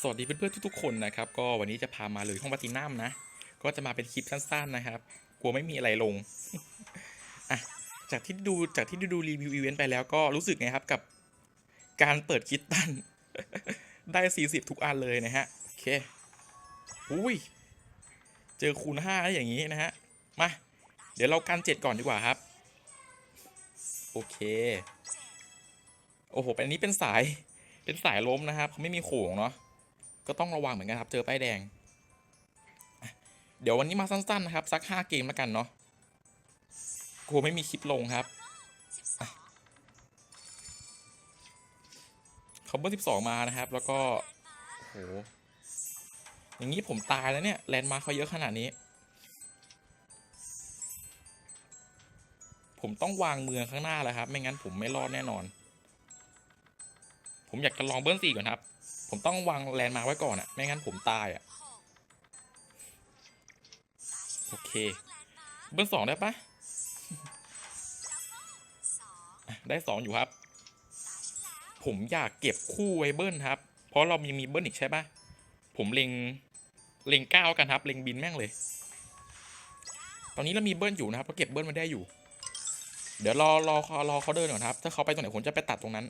สวัสดีเพื่อนๆทุกๆคนนะครับก็วันนี้จะพามาเลยห้องปาตินัมนะ ก็จะมาเป็นคลิปสั้นๆนะครับ กลัวไม่มีอะไรลงอะจากที่ดูจากที่ดูรีวิวอีเวนต์ไปแล้วก็รู้สึกไงครับกับการเปิดคิดตัน ได้ 40 ทุกอันเลยนะฮะ โอเคอุ้ย เจอคูณ5แล้วอย่างนี้นะฮะ มา เดี๋ยวเรากันเจ็ดก่อนดีกว่าครับ โอเค โอ้โหอันนี้เป็นสายเป็นสายล้มนะครับเขาไม่มีโขงเนาะ ก็ต้องระวังเหมือนกันครับ เจอป้ายแดง เดี๋ยววันนี้มาสั้นๆนะครับ สักห้าเกมแล้วกันเนาะกลัวไม่มีคลิปลงครับเขาเบอร์สิบสองมานะครับ แล้วก็โหอย่างนี้ผมตายแล้วเนี่ยแลนด์มาร์คเขาเยอะขนาดนี้ ผมต้องวางเมืองข้างหน้าแล้วครับ ไม่งั้นผมไม่รอดแน่นอน ผมอยากจะลองเบิ้ลสี่ก่อนครับ ผมต้องวางแลนด์มาไว้ก่อนอะไม่งั้นผมตายอะโอเค เบิ้ลสองได้ปะได้สองอยู่ครับ ผมอยากเก็บคู่ไวเบิ้ลครับ เพราะเรามีมีเบิ้ลอีกใช่ปะผมเล็งเล็งเก้ากันครับ เล็งบินแม่งเลย ตอนนี้เรามีเบิ้ลอยู่นะครับเราเก็บเบิ้ลมาได้อยู่ เดี๋ยวรอรอรอเขาเดินก่อนครับ ถ้าเขาไปตรงไหนผมจะไปตัดตรงนั้น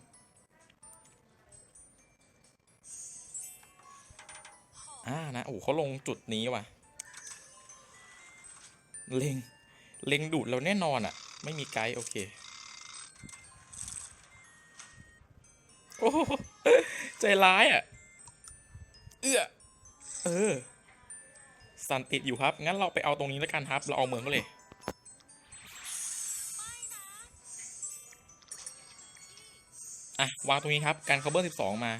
อ่านะโอ้เขาลงจุดนี้ว่ะ เล็ง เล็งดูดเราแน่นอนอะ่ะ ไม่มีไกด์โอเค โอ้โหใจร้ายอะ่ะ เอื้อเออ สันติดอยู่ครับ งั้นเราไปเอาตรงนี้แล้วกันครับ เราเอาเมืองก็เลย อะ วางตรงนี้ครับ การ cover 12 มา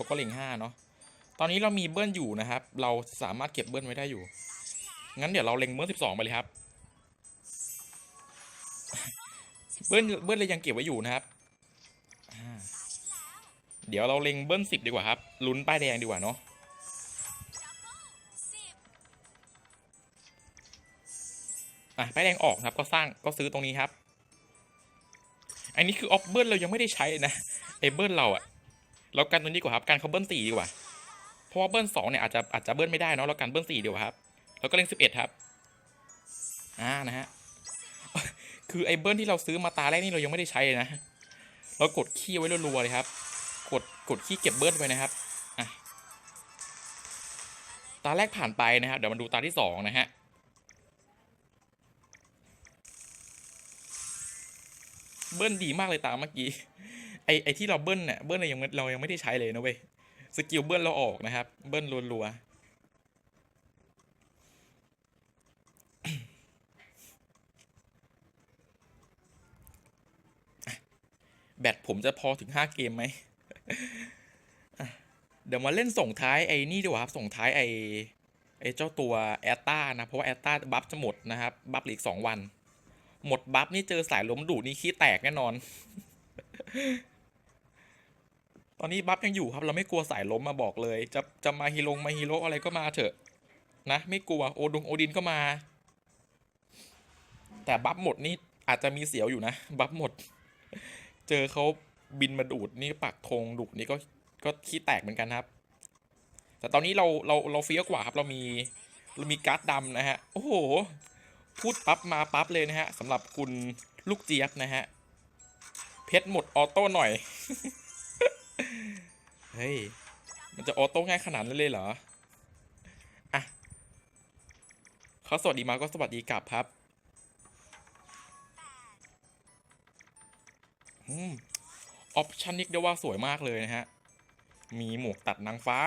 เขาก็เล็งห้าเนาะตอนนี้เรามีเบิ้ลอยู่นะครับ เราสามารถเก็บเบิ้ลไว้ได้อยู่ งั้นเดี๋ยวเราเล็งเบิ้ลสิบสองไปเลยครับ เบิ้ลเบิ้ลเลยยังเก็บไว้อยู่นะครับเดี๋ยวเราเล็งเบิ้ลสิบดีกว่าครับ ลุ้นป้ายแดงดีกว่าเนาะอะป้ายแดงออกนะครับ ก็สร้างก็ซื้อตรงนี้ครับ อันนี้คือออฟเบิ้ลเรายังไม่ได้ใช้นะไอเบิ้ลเราอะ เรากันตัวนี้ดีกว่าครับการเขาเบิ้ลสี่ดีกว่า เพราะว่าเบิ้ลสองเนี่ยอาจจะอาจจะเบิ้ลไม่ได้เนาะเรากันเบิ้ลสี่ดีกว่าครับ แล้วก็เล่นสิบเอ็ดครับ อ่านะฮะ คือไอ้เบิ้ลที่เราซื้อมาตาแรกนี่เรายังไม่ได้ใช้เลยนะ เรากดขี้ไว้รัวๆเลยครับ กดกดขี้เก็บเบิ้ลไว้นะครับ อะ ตาแรกผ่านไปนะครับ เดี๋ยวมาดูตาที่สองนะฮะเบิ้ลดีมากเลยตามเมื่อกี้ ไอไอที่เราเบิ้ลเนี่ยเบิ้ลเรายังเรายังไม่ได้ใช้เลยนะเว้ยสกิลเบิ้ลเราออกนะครับ เบิ้ลรัวๆแบตผมจะพอถึงห้าเกมไหม เดี๋ยวมาเล่นส่งท้ายไอ้นี่ดีกว่าครับส่งท้ายไอ้ไอ้เจ้าตัวแอตตานะ เพราะว่าแอตตาบัฟจะหมดนะครับ บัฟเหลืออีกสองวัน หมดบัฟนี่เจอสายล้มดูดนี่ขี้แตกแน่นอน ตอนนี้บัฟยังอยู่ครับเราไม่กลัวสายล้มมาบอกเลย จะจะมาฮีโร่มาฮีโร่อะไรก็มาเถอะ นะ ไม่กลัวโอดงโอดินก็มา แต่บัฟหมดนี่อาจจะมีเสียวอยู่นะ บัฟหมด เจอเขาบินมาดูดนี่ปักธงดุนี่ก็ก็ขี้แตกเหมือนกันครับ แต่ตอนนี้เราเราเราเฟี้ยวกว่าครับเรามีเรามีการ์ดดำนะฮะโอ้โหพูดปั๊บมาปั๊บเลยนะฮะสำหรับคุณลูกเจี๊ยบนะฮะเพชรหมดออโต้หน่อย เฮ้ย มันจะออโต้ง่ายขนาดนั้นเลยเหรอ อะเขาสวัสดีมาก็สวัสดีกลับครับ อืม ออปชันนี้เรียกว่าสวยมากเลยนะฮะ มีหมวกตัดนางฟ้า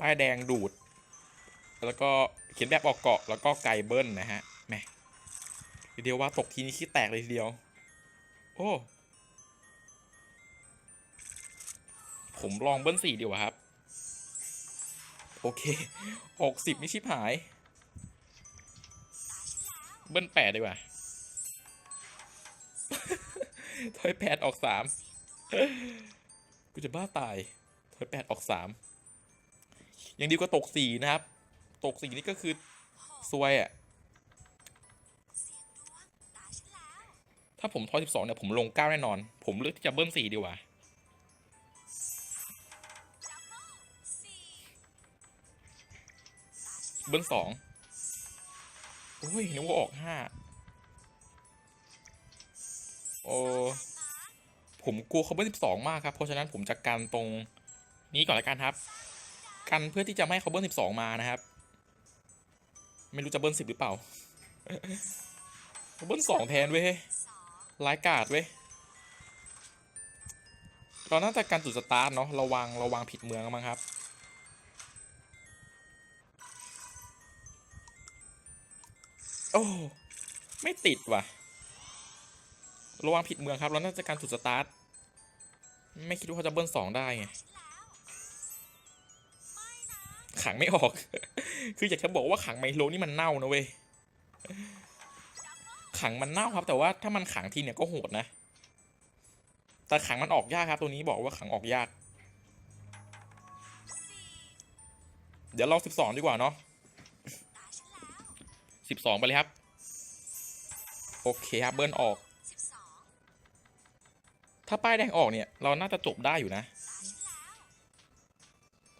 ป้ายแดงดูด แล้วก็เขียนแบบออกเกาะ แล้วก็ไกเบิ้ลนะฮะแม่เดียวว่าตกทีนี้ขี้แตกเลยทีเดียว โอ้ ผมลองเบิ้ลสี่ดีกว่าครับ โอเคออกสิบนี่ชิบหาย เบิ้ลแปดดีกว่าถอยแปดออกสามกูจะบ้าตายถอยแปดออกสามยังดีกว่าตกสี่นะครับ ตกสี่นี่ก็คือซวยอะ่ะถ้าผมทอยสิบสองเนี่ยผมลงเก้าแน่นอน ผมเลือกที่จะเบิ้ลสี่ดีกว่า เบิ้ลสองโอ้ยนึกว่าออกห้าโอ้ผมกลัวเขาเบิ้ลสิบสองมากครับ เพราะฉะนั้นผมจะกันตรงนี้ก่อนละกันครับ กันเพื่อที่จะไม่ให้เขาเบิ้ลสิบสองมานะครับ ไม่รู้จะเบิ้ลสิบหรือเปล่า เบิ้ลสองแทนเว้ยร้ายกาดเว้ยเราน่าจะการจุดสตาร์ทเนาะระวังระวังผิดเมืองมั้งครับ โอ้ ไม่ติดว่ะ ระวังผิดเมืองครับ เราน่าจะการจุดสตาร์ท ไม่คิดว่าเขาจะเบิ้ลสองได้ไง ขังไม่ออก คืออยากจะบอกว่าขังไมโลนี่มันเน่านะเว้ย ขังมันเน่าครับ แต่ว่าถ้ามันขังทีเนี่ยก็โหดนะ แต่ขังมันออกยากครับ ตัวนี้บอกว่าขังออกยาก เดี๋ยวลองสิบสองดีกว่าเนาะ สิบสองไปเลยครับ โอเคครับเบิร์นออก ถ้าป้ายแดงออกเนี่ย เราน่าจะจบได้อยู่นะ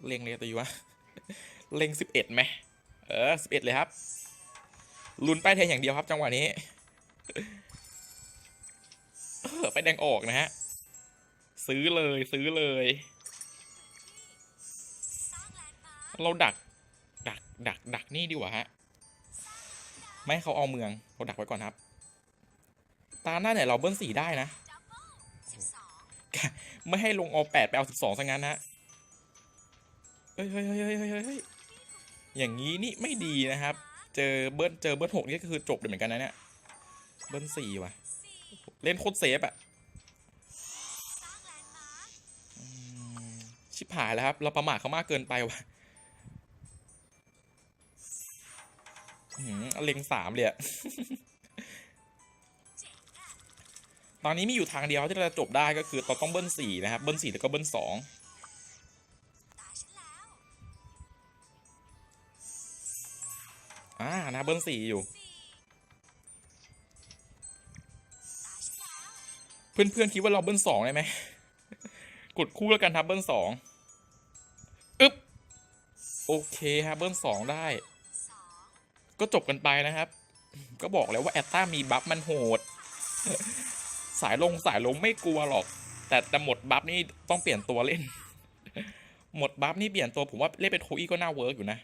เล็งเลยตัวอยู่วะ เล็งสิบเอ็ดไหม เออสิบเอ็ดเลยครับ ลุ้นป้ายแดงอย่างเดียวครับจังหวะนี้เออป้ายแดงออกนะฮะ ซื้อเลยซื้อเลยเราดัก ดัก ดัก ดักนี่ดีกว่าฮะ ไม่ให้เขาเอาเมืองเราดักไว้ก่อนครับ ตาหน้าเนี่ยเราเบิ้ลสี่ได้นะ ไม่ให้ลงเอาแปดไปเอาสิบสองซะงั้นนะเฮ้ยเฮ้ยเฮ้ยเฮ้ยเฮ้ยเฮ้ยอย่างนี้นี่ไม่ดีนะครับ เจอเบิ้ลเจอเบิ้ลหกนี่ก็คือจบเลยเหมือนกันนะเนี่ย เบิ้ลสี่ว่ะ เล่นโคตรเซฟอะชิบหายแล้วครับ เราประมาทเขามากเกินไปว่ะ เล็งสามเลยอะตอนนี้มีอยู่ทางเดียวที่เราจะจบได้ก็คือเราต้องเบิ้ลสี่นะครับ เบิ้ลสี่แล้วก็เบิ้ลสองอ่านะเบิ้ลสี่อยู่ เพื่อนๆคิดว่าเราเบิ้ลสองได้ไหมกดคู่แล้วกันครับเบิ้ลสองอึ๊บ โอเคครับเบิ้ลสองได้ ก็จบกันไปนะครับ ก็บอกแล้วว่าแอตตามีบัฟมันโหด สายลงสายลงไม่กลัวหรอก แต่แต่หมดบัฟนี่ต้องเปลี่ยนตัวเล่น หมดบัฟนี่เปลี่ยนตัวผมว่าเล่นเป็นโคอี้ก็น่าเวิร์กอยู่นะ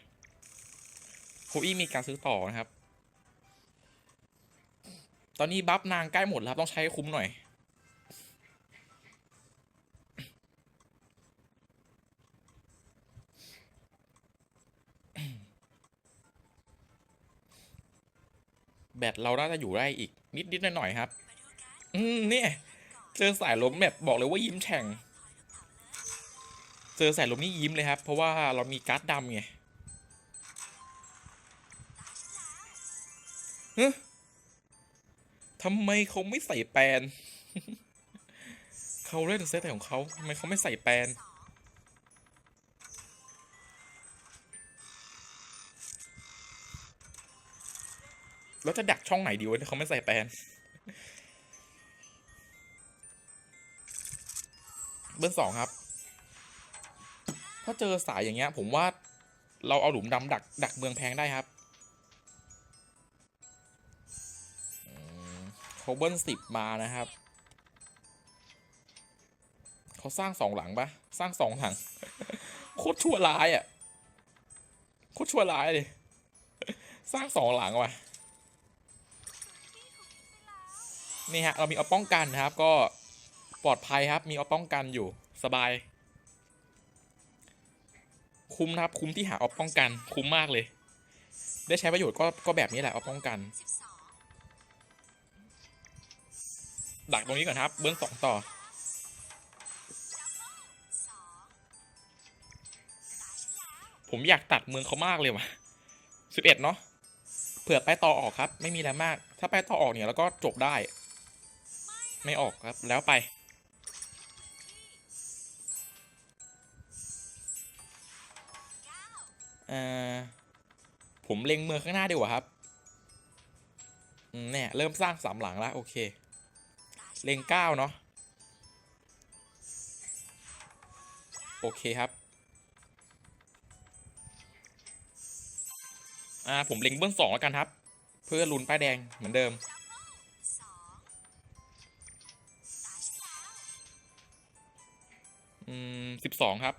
โคอี้มีการซื้อต่อนะครับ ตอนนี้บัฟนางใกล้หมดแล้วครับต้องใช้คุ้มหน่อย แบตเราน่าจะอยู่ได้อีก นิดนิดๆหน่อยๆครับ อืมเนี่ยเจอสายลมแบบบอกเลยว่ายิ้มแฉ่ง เจอสายลมนี่ยิ้มเลยครับ เพราะว่าเรามีการ์ดดำไงเฮ้ยทำไมเขาไม่ใส่แปลนเขาเล่นเซตแต่ของเขาทำไมเขาไม่ใส่แปลน แล้วจะดักช่องไหนดีวะถ้าเขาไม่ใส่แปลนเบอร์สองครับ ถ้าเจอสายอย่างเงี้ย ผมว่าเราเอาหลุมดำดัก ดักเมืองแพงได้ครับเขาเบิ้ลสิบมานะครับ เขาสร้างสองหลังปะสร้างสองหลัง โคตรชั่วร้ายอะ โคตรชั่วร้ายเลย สร้างสองหลังว่ะ นี่ฮะเรามีเอาป้องกันนะครับ ก็ปลอดภัยครับ มีเอาป้องกันอยู่สบาย คุ้มนะครับคุ้มที่หาเอาป้องกัน คุ้มมากเลย ได้ใช้ประโยชน์ก็ก็แบบนี้แหละเอาป้องกันดักตรงนี้ก่อนครับ เบื้องสองต่อผมอยากตัดเมืองเขามากเลยว่ะสิบเอ็ดเนาะ เผื่อไปต่อออกครับ ไม่มีอะไรมาก ถ้าไปต่อออกเนี่ยแล้วก็จบได้ ไม่ออกครับแล้วไปเออผมเล็งเมืองข้างหน้าดีกว่าครับเนี่ยเริ่มสร้างสามหลังแล้วโอเค เล็งเก้าเนาะโอเคครับ อ่าผมเล็งเบิ้ลสองแล้วกันครับ เพื่อลุ้นป้ายแดงเหมือนเดิม อืมสิบสองครับ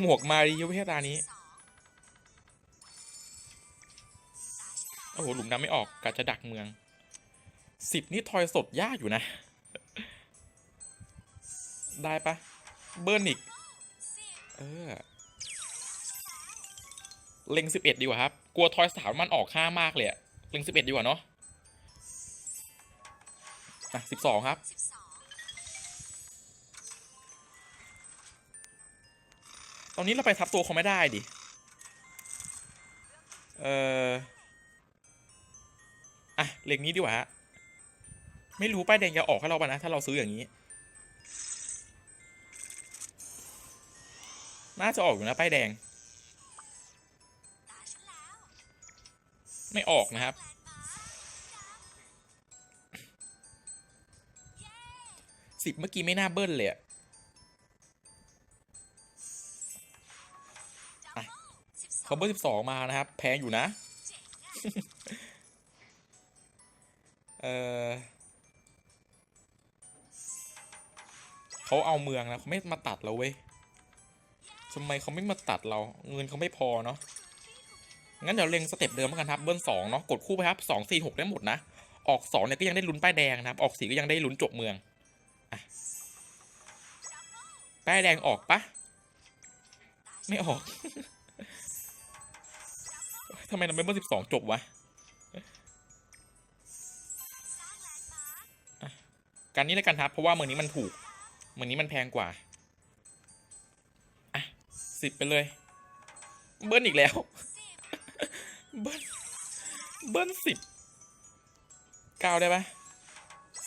หมวกมาริโยเวตานี้ โอ้โห หลุมดำไม่ออกกะจะดักเมือง สิบนี่ทอยสดยากอยู่นะ ได้ปะ เบิร์นอีกเออ เล็งสิบเอ็ดดีกว่าครับ กลัวทอยสามมันออกห้ามากเลยอะเล็งสิบเอ็ดดีกว่าเนาะอะสิบสองครับ ตอนนี้เราไปทับตัวเขาไม่ได้ดิ เอออะเหล็งนี้ดีกว่าฮะ ไม่รู้ป้ายแดงจะออกให้เราปะนะ ถ้าเราซื้ออย่างนี้ น่าจะออกอยู่นะป้ายแดง ไม่ออกนะครับสิบเมื่อกี้ไม่น่าเบิ้ลเลยอะ เขาเบิ้ลสิบสองมานะครับ แพงอยู่นะ เออเขาเอาเมืองนะเขาไม่มาตัดเราเว้ยทำไมเขาไม่มาตัดเรา เงินเขาไม่พอเนาะ งั้นเดี๋ยวเล็งสเต็ปเดิมแล้วกันครับเบิ้ลสองเนาะ กดคู่ไปครับสองสี่หกได้หมดนะ ออกสองเนี่ยก็ยังได้ลุ้นป้ายแดงนะครับ ออกสี่ก็ยังได้ลุ้นจบเมืองอป้ายแดงออกปะไม่ออก ทำไมเราไม่เบิ้ลสิบสองจบวะการนี้แล้วกันครับเพราะว่าเมืองนี้มันถูกเมืองนี้มันแพงกว่าอะสิบไปเลย เบิ้ลอีกแล้ว เบิ้ลเบิ้ลสิบเก้าได้ปะ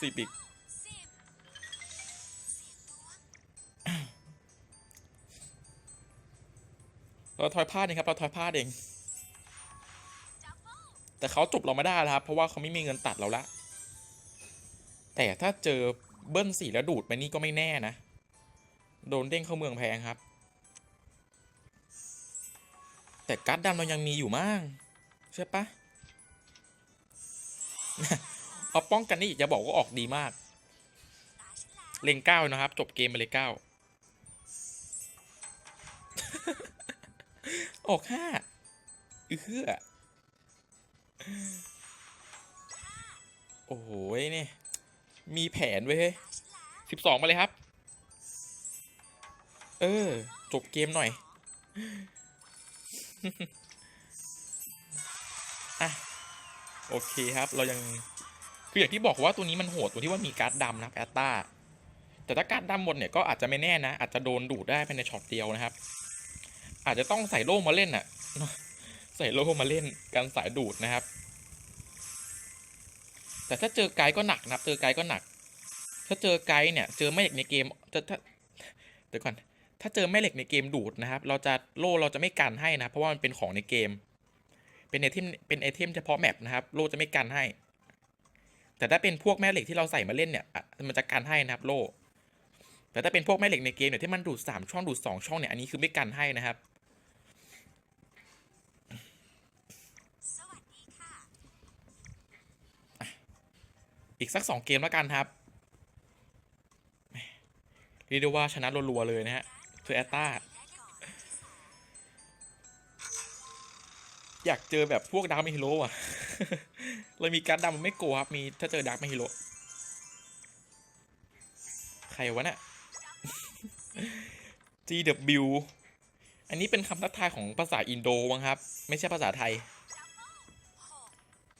สิบอีกเราทอยพลาดเองครับ เราทอยพลาดเอง แต่เขาจบเราไม่ได้แล้วครับ เพราะว่าเขาไม่มีเงินตัดเราละ แต่ถ้าเจอเบิ้ลสี่แล้วดูดไปนี่ก็ไม่แน่นะ โดนเด้งเข้าเมืองแพงครับ แต่การ์ดดำเรายังมีอยู่มั้งใช่ปะเอาป้องกันนี่จะบอกว่าออกดีมาก เลงเก้านะครับ จบเกมไปเลยเก้าออกห้าเอื้อ โอ้โหเนี่ยมีแผนไว้เฮ้ยสิบสองมาเลยครับ เออ จบเกมหน่อย อะ โอเคครับ เรายัง คืออย่างที่บอกว่าตัวนี้มันโหดตรงที่ว่ามีการ์ดดำนับแอตตาแต่ถ้าการ์ดดำหมดเนี่ยก็อาจจะไม่แน่นะ อาจจะโดนดูดได้ภายในช็อตเดียวนะครับ อาจจะต้องใส่โล่มาเล่นอะ ใส่โล่มาเล่นการสายดูดนะครับ แต่ถ้าเจอไกด์ก็หนักนะครับ เจอไกด์ก็หนัก ถ้าเจอไกด์เนี่ย เจอแม่เหล็กในเกมจะถ้าเดี๋ยวก่อนถ้าเจอแม่เหล็กในเกมดูดนะครับ เราจะโล่เราจะไม่กันให้นะ เพราะว่ามันเป็นของในเกม เป็นไอเทมเป็นไอเทมเฉพาะแมปนะครับ โล่จะไม่กันให้ แต่ถ้าเป็นพวกแม่เหล็กที่เราใส่มาเล่นเนี่ย มันจะกันให้นะครับโล่แต่ถ้าเป็นพวกแม่เหล็กในเกมเนี่ยที่มันดูดสามช่องดูดสองช่องเนี่ยอันนี้คือไม่กันให้นะครับ อีกสักสองเกมแล้วกันครับเรียกได้ว่าชนะรัวๆเลยนะฮะเธอแอตตาอยากเจอแบบพวกดาร์กเมฮิโร่อะเลยมีการดำมันไม่โกลัวครับ มีถ้าเจอดาร์กเมฮิโร่ใครวะเนี่ย GW อันนี้เป็นคำทักทายของภาษาอินโดมั้งครับ ไม่ใช่ภาษาไทย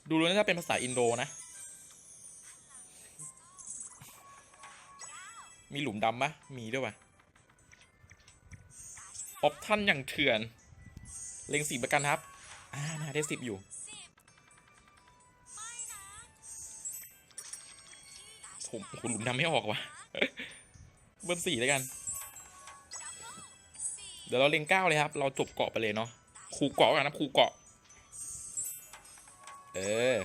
ดูแล้วน่าจะเป็นภาษาอินโดนะ มีหลุมดำปะมีด้วยปะออปท่านอย่างเถื่อน เล็งสีประกันครับ อ่าน่าได้สิบอยู่ผมโอ้โหลุมดำไม่ออกว่ะเบิ้ลสี่แล้วกัน เดี๋ยวเราเล็งเก้าเลยครับ เราจบเกาะไปเลยเนาะคูเกาะกันนะคูเกาะ เออ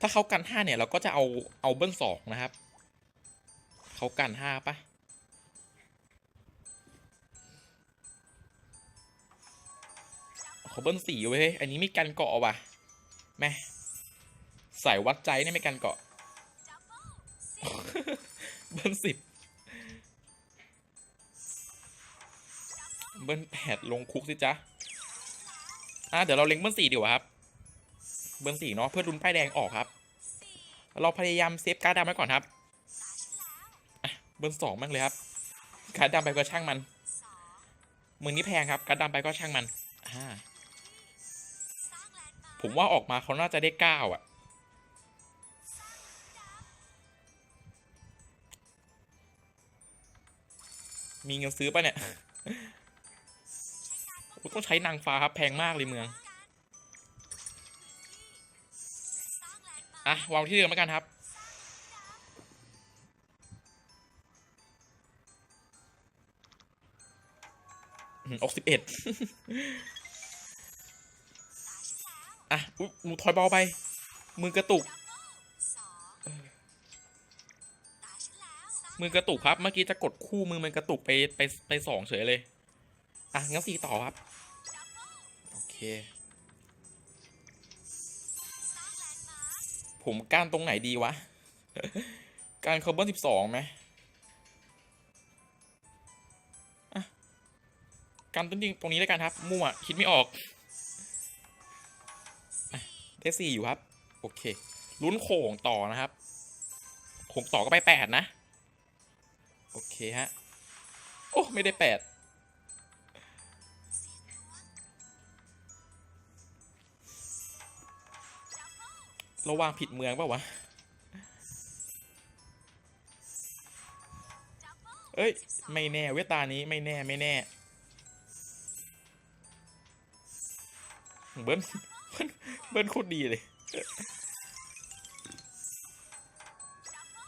ถ้าเขากันห้าเนี่ย เราก็จะเอาเอาเบิ้ลสองนะครับ เขากันห้าปะเขาเบิ้ลสี่เว้ยอันนี้ไม่กันเกาะว่ะแม่ใสายวัดใจเนี่ยไม่กันเกาะ เบิ้ลสิบเบิ้ลแปดลงคุกสิจ๊ะอะเดี๋ยวเราเล็งเบิ้ลสี่ดีกว่าครับ เบิ้ลสี่เนาะเพื่อลุ้นป้ายแดงออกครับ เราพยายามเซฟการ์ดดำไว้ก่อนครับ เบิ้ลสองมั่งเลยครับการ์ดดำไปก็ช่างมันมือนี้แพงครับการ์ดดำไปก็ช่างมันอ่าผมว่าออกมาเขาน่าจะได้เก้าอะมีเงินซื้อป่ะเนี่ยต้องใช้นางฟ้าครับแพงมากเลยเมือง อะวางที่เดิมแล้วกันครับ ออกสิบเอ็ดอะอุ๊ยหนูถอยเบาไป มือกระตุก มือกระตุกครับ เมื่อกี้จะกดคู่มือมันกระตุกไปไปไปสองเฉยเลย อะงั้นสี่ต่อครับ โอเค ผมก้านตรงไหนดีวะ การคาร์บอนสิบสองไหม การต้นจริงตรงนี้แล้วกันครับ มั่ว คิดไม่ออกเทสี่อยู่ครับ โอเค ลุ้นโข่งต่อนะครับ โข่งต่อก็ไปแปดนะ โอเคฮะ โอ้ ไม่ได้แปดราวางผิดเมืองเปล่าวะ เอ้ย ไม่แน่เวตานี้ไม่แน่ไม่แน่ เบิ้ลเบิ้ลเบิ้ลโคตรดีเลย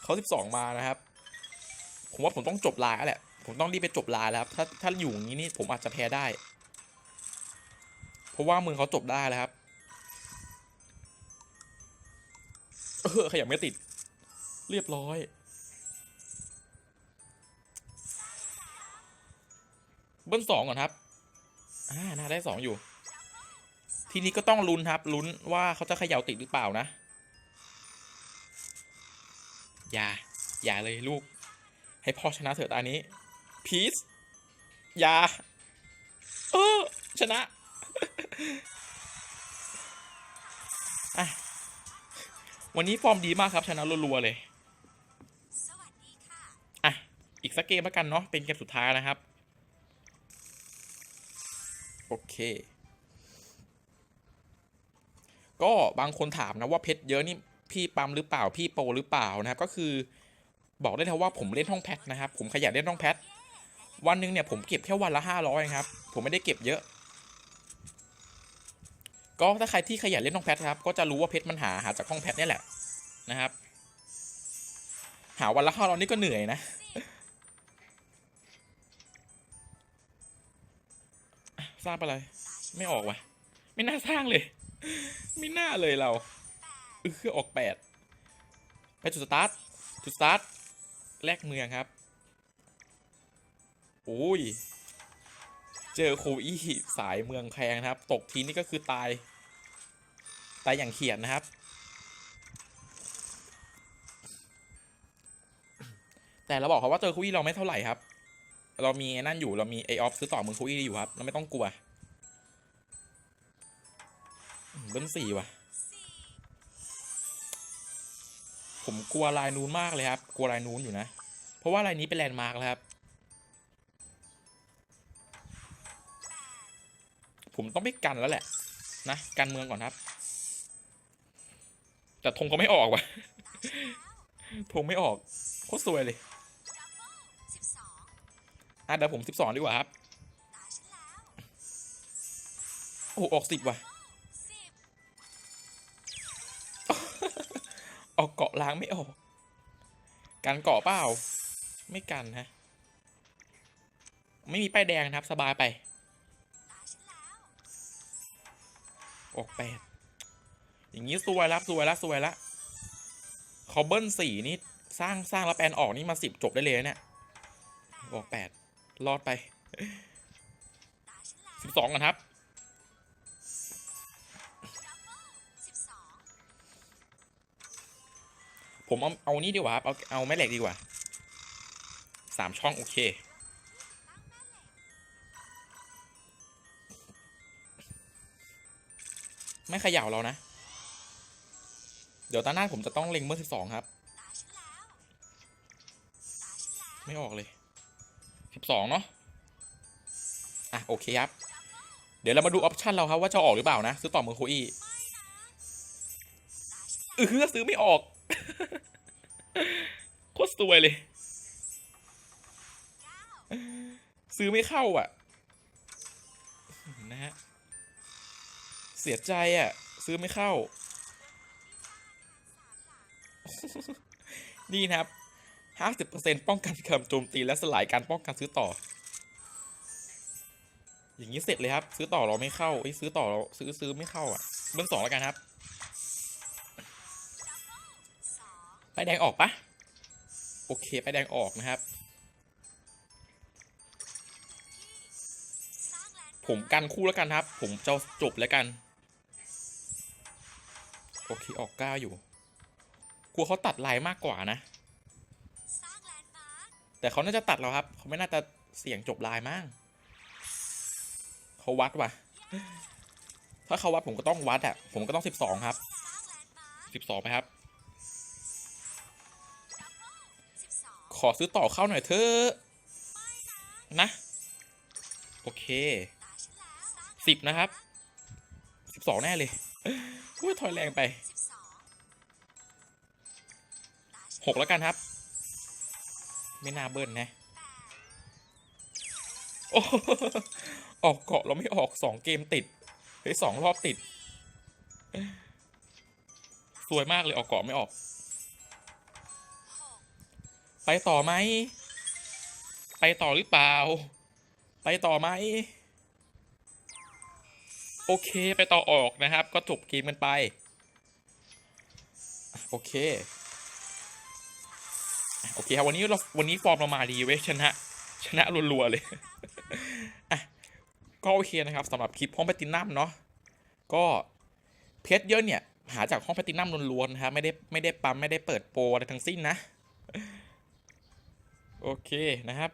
เขาสิบสองมานะครับ ผมว่าผมต้องจบลายแล้วแหละ ผมต้องรีบไปจบลายแล้วครับ ถ้าถ้าอยู่อย่างนี้นี่ผมอาจจะแพ้ได้ เพราะว่ามือเขาจบได้แล้วครับ เออขยับไม่ติด เรียบร้อยเบิ้ลสองก่อนครับ อ่าน่าได้สองอยู่ ทีนี้ก็ต้องลุ้นครับลุ้นว่าเขาจะเขย่าติดหรือเปล่านะ อย่า อย่าเลยลูก ให้พ่อชนะเถอะตานี้พีซอย่าเออชนะอะวันนี้ฟอร์มดีมากครับ ชนะรัวๆเลยอะ อีกสักเกมแล้วกันเนาะเป็นเกมสุดท้ายนะครับ โอเค ก็บางคนถามนะว่าเพชรเยอะนี่พี่ปั๊มหรือเปล่าพี่โปรหรือเปล่านะครับก็คือบอกได้เลยว่าผมเล่นห้องแพทนะครับผมขยันเล่นห้องแพทวันหนึ่งเนี่ยผมเก็บแค่วันละห้าร้อยครับผมไม่ได้เก็บเยอะ ก็ถ้าใครที่ขยันเล่นห้องแพทครับก็จะรู้ว่าเพชรมันหาหาจากห้องแพทนี่แหละนะครับ หาวันละห้าร้อยนี่ก็เหนื่อยนะสร้างไปเลยไม่ออกว่ะ ไม่น่าสร้างเลย ไม่น่าเลยเราเออออกแปดไปจุดสตาร์ทจุดสตาร์ทแลกเมืองครับโอ้ย เจอโคอี้สายเมืองแพงนะครับ ตกทีนี่ก็คือตาย ตายอย่างเขียดนะครับ แต่เราบอกเขาว่าเจอโคอี้เราไม่เท่าไหร่ครับ เรามีไอ้นั่นอยู่เรามีไอออฟซื้อต่อมือโคอี้อยู่ครับ เราไม่ต้องกลัว เบิ้ลสี่ว่ะ ผมกลัวลายนูนมากเลยครับ กลัวลายนูนอยู่นะ เพราะว่าลายนี้เป็นแลนด์มาร์กแล้วครับ ผมต้องไปกันแล้วแหละ นะ กันเมืองก่อนครับ แต่ธงเขาไม่ออกว่ะธงไม่ออกโคตรสวยเลยอะเดี๋ยวผมสิบสองดีกว่าครับโอ้ออกสิบว่ะ ออกเกาะล้างไม่ออกกันเกาะเปล่า ไม่กันฮะ ไม่มีป้ายแดงนะครับ สบายไปออกแปดอย่างนี้สวยแล้วสวยแล้วสวยแล้วเขาเบิลสี่นี่สร้างสร้างแล้วแปลนออกนี่มาสิบจบได้เลยนะเนี่ยออกแปดรอดไปสิบสองกันครับ ผมเอาเอานี่ดีกว่าครับเอาเอาแม่เหล็กดีกว่าสามช่องโอเค ไม่ขย่าเรานะ เดี๋ยวตาหน้าผมจะต้องเล็งเบอร์สิบสองครับ ไม่ออกเลยสิบสองเนาะอะโอเคครับ เดี๋ยวเรามาดูออปชันเราครับว่าจะออกหรือเปล่านะ ซื้อต่อมือโคอี้เออซื้อไม่ออก โคตรสวยเลย ซื้อไม่เข้าอะ นะฮะ เสียใจอะ ซื้อไม่เข้า นี่นะครับห้าสิบเปอร์เซ็นป้องกันคำโจมตีและสลายการป้องกันซื้อต่อ อย่างนี้เสร็จเลยครับ ซื้อต่อเราไม่เข้าเอ้ซื้อต่อเราซื้อซื้อไม่เข้าอะ เบื้องสองแล้วกันครับ ไปแดงออกปะโอเคไปแดงออกนะครับ ผมกันคู่แล้วกันครับ ผมจะจบแล้วกัน โอเคออกเก้าอยู่ กลัวเขาตัดลายมากกว่านะ แต่เขาน่าจะตัดเราครับ เขาไม่น่าจะเสี่ยงจบลายมั้งเขาวัดว่ะ ถ้าเขาวัดผมก็ต้องวัดอะ ผมก็ต้องสิบสองครับสิบสองไปครับ ขอซื้อต่อเข้าหน่อยเถอะนะ โอเคสิบนะครับสิบสองแน่เลยอุ้ยถอยแรงไปหกแล้วกันครับ ไม่น่าเบิ้ลนะโอ้ออกเกาะเราไม่ออกสองเกมติดเฮ้ยสองรอบติด สวยมากเลยออกเกาะไม่ออก ไปต่อไหม ไปต่อหรือเปล่า ไปต่อไหม โอเคไปต่อออกนะครับ ก็จบเกมกันไป โอเค โอเคครับวันนี้เราวันนี้ฟอร์มเรามาดีเว้ยชนะ ชนะรัวๆเลยอะก็โอเคนะครับสำหรับคลิปห้องแพตินัมเนาะก็เพชรเยอะเนี่ย หาจากห้องแพตินัมล้วนๆนะครับไม่ได้ไม่ได้ปั๊มไม่ได้เปิดโปรอะไรทั้งสิ้นนะ โอเคนะครับ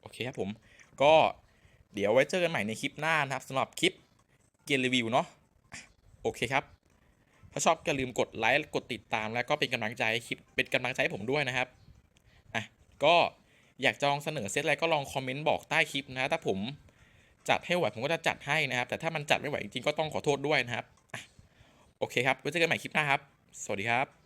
โอเคครับผม ก็เดี๋ยวไว้เจอกันใหม่ในคลิปหน้านะครับสำหรับคลิปเกมรีวิวเนาะ โอเคครับ ถ้าชอบอย่าลืมกดไลค์ กดติดตาม แล้วก็เป็นกำลังใจให้คลิป เป็นกำลังใจให้ผมด้วยนะครับ อะ ก็อยากจะลองเสนอเซตอะไรก็ลองคอมเมนต์บอกใต้คลิปนะ ถ้าผมจัดให้ไหวผมก็จะจัดให้นะครับ แต่ถ้ามันจัดไม่ไหวจริงๆก็ต้องขอโทษด้วยนะครับ โอเคครับ ไว้เจอกันใหม่คลิปหน้าครับ สวัสดีครับ